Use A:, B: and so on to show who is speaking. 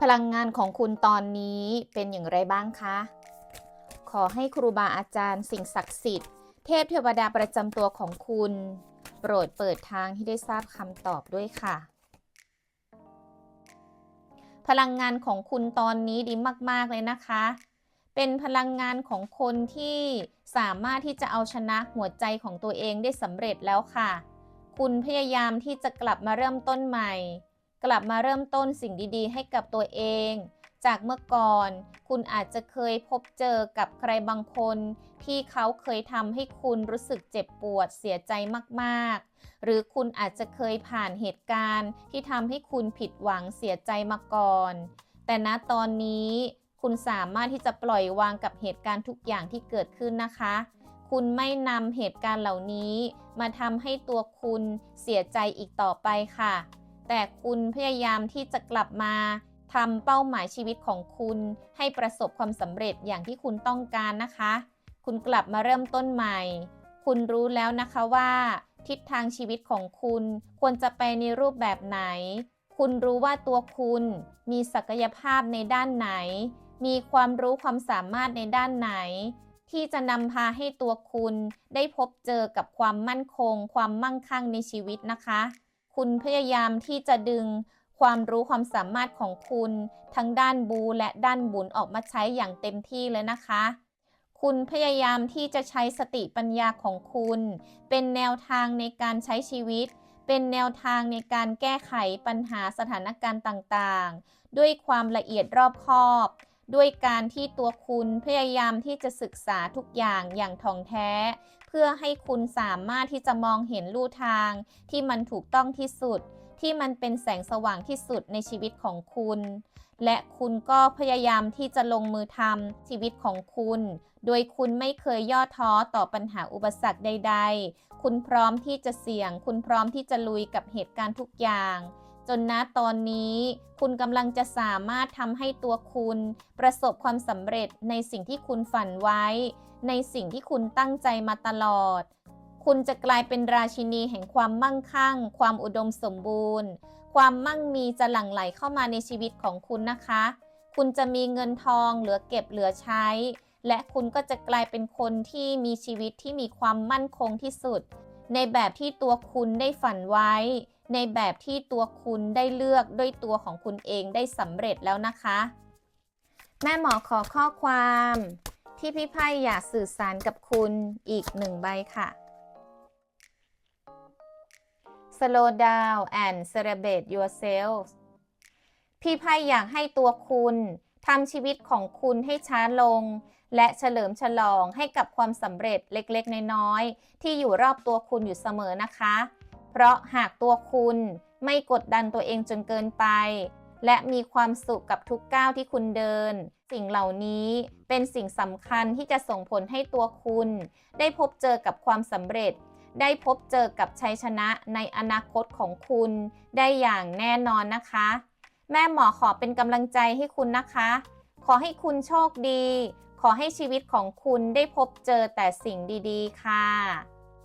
A: พลังงานของคุณตอนนี้เป็นอย่างไรบ้างคะ ขอให้ครูบาอาจารย์สิ่งศักดิ์สิทธิ์ เทพเทวดาประจำตัวของคุณ โปรดเปิดทางให้ได้ทราบคำตอบด้วยค่ะ พลังงานของคุณตอนนี้ดีมาก ๆ เลยนะคะ เป็นพลังงานของคนที่สามารถที่จะเอาชนะหัวใจของตัวเองได้สำเร็จแล้วค่ะ คุณพยายามที่จะกลับมาเริ่มต้นใหม่ กลับมาเริ่มต้นสิ่งดีๆ ให้กับตัวเอง จากเมื่อก่อน คุณอาจจะเคยพบเจอกับใครบางคน ที่เขาเคยทำให้คุณรู้สึกเจ็บปวดเสียใจมากๆ หรือคุณอาจจะเคยผ่านเหตุการณ์ที่ทำให้คุณผิดหวังเสียใจมาก่อน แต่ณตอนนี้คุณสามารถที่จะปล่อยวางกับเหตุการณ์ทุกอย่างที่เกิดขึ้นนะคะ คุณไม่นำเหตุการณ์เหล่านี้ มาทำให้ตัวคุณเสียใจอีกต่อไปค่ะ แต่คุณพยายามที่จะกลับมาทำเป้าหมายชีวิตของคุณ ให้ประสบความสำเร็จอย่างที่คุณต้องการนะคะ คุณกลับมาเริ่มต้นใหม่ คุณรู้แล้วนะคะว่า ทิศทางชีวิตของคุณควรจะไปในรูปแบบไหน คุณรู้ว่าตัวคุณมีศักยภาพในด้านไหน มีความรู้ความสามารถในด้านไหน ที่จะนำพาให้ตัวคุณได้พบเจอกับความมั่นคง ความมั่งคั่งในชีวิตนะคะ คุณพยายามที่จะดึงความรู้ความสามารถของคุณ ทั้งด้านบูและด้านบุญออกมาใช้อย่างเต็มที่เลยนะคะ คุณพยายามที่จะใช้สติปัญญาของคุณ เป็นแนวทางในการใช้ชีวิต เป็นแนวทางในการแก้ไขปัญหาสถานการณ์ต่างๆ ด้วยความละเอียดรอบคอบ ด้วยการที่ตัวคุณพยายามที่จะศึกษาทุกอย่างอย่างถ่องแท้ เพื่อให้คุณสามารถที่จะมองเห็นลู่ทาง ที่มันถูกต้องที่สุด ที่มันเป็นแสงสว่างที่สุดในชีวิตของคุณ และคุณก็พยายามที่จะลงมือทำชีวิตของคุณ โดยคุณไม่เคยย่อท้อต่อปัญหาอุปสรรคใด ๆ คุณพร้อมที่จะเสี่ยง คุณพร้อมที่จะลุยกับเหตุการณ์ทุกอย่าง จนณตอนนี้คุณกำลังจะสามารถทำให้ตัวคุณประสบความสำเร็จในสิ่งที่คุณฝันไว้ ในสิ่งที่คุณตั้งใจมาตลอด คุณจะกลายเป็นราชินีแห่งความมั่งคั่ง ความอุดมสมบูรณ์ ความมั่งมีจะหลั่งไหลเข้ามาในชีวิตของคุณนะคะ คุณจะมีเงินทองเหลือเก็บเหลือใช้ และคุณก็จะกลายเป็นคนที่มีชีวิตที่มีความมั่นคงที่สุด ในแบบที่ตัวคุณได้ฝันไว้ ในแบบที่ตัวคุณได้เลือกด้วยตัวของคุณเองได้สำเร็จแล้วนะคะ แม่หมอขอข้อความ ที่พี่ไพ่อยากสื่อสารกับคุณอีกหนึ่งใบค่ะ Slow down and celebrate yourself พี่ไพ่อยากให้ตัวคุณทำชีวิตของคุณให้ช้าลง และเฉลิมฉลองให้กับความสำเร็จเล็กๆ น้อยๆที่อยู่รอบตัวคุณอยู่เสมอนะคะ เพราะหากตัวคุณไม่กดดันตัวเองจนเกินไป และมีความสุขกับทุกก้าวที่คุณเดิน สิ่งเหล่านี้เป็นสิ่งสำคัญที่จะส่งผลให้ตัวคุณ ได้พบเจอกับความสำเร็จ ได้พบเจอกับชัยชนะในอนาคตของคุณ ได้อย่างแน่นอนนะคะ แม่หมอขอเป็นกำลังใจให้คุณนะคะ ขอให้คุณโชคดี ขอให้ชีวิตของคุณได้พบเจอแต่สิ่งดี ๆ ค่ะ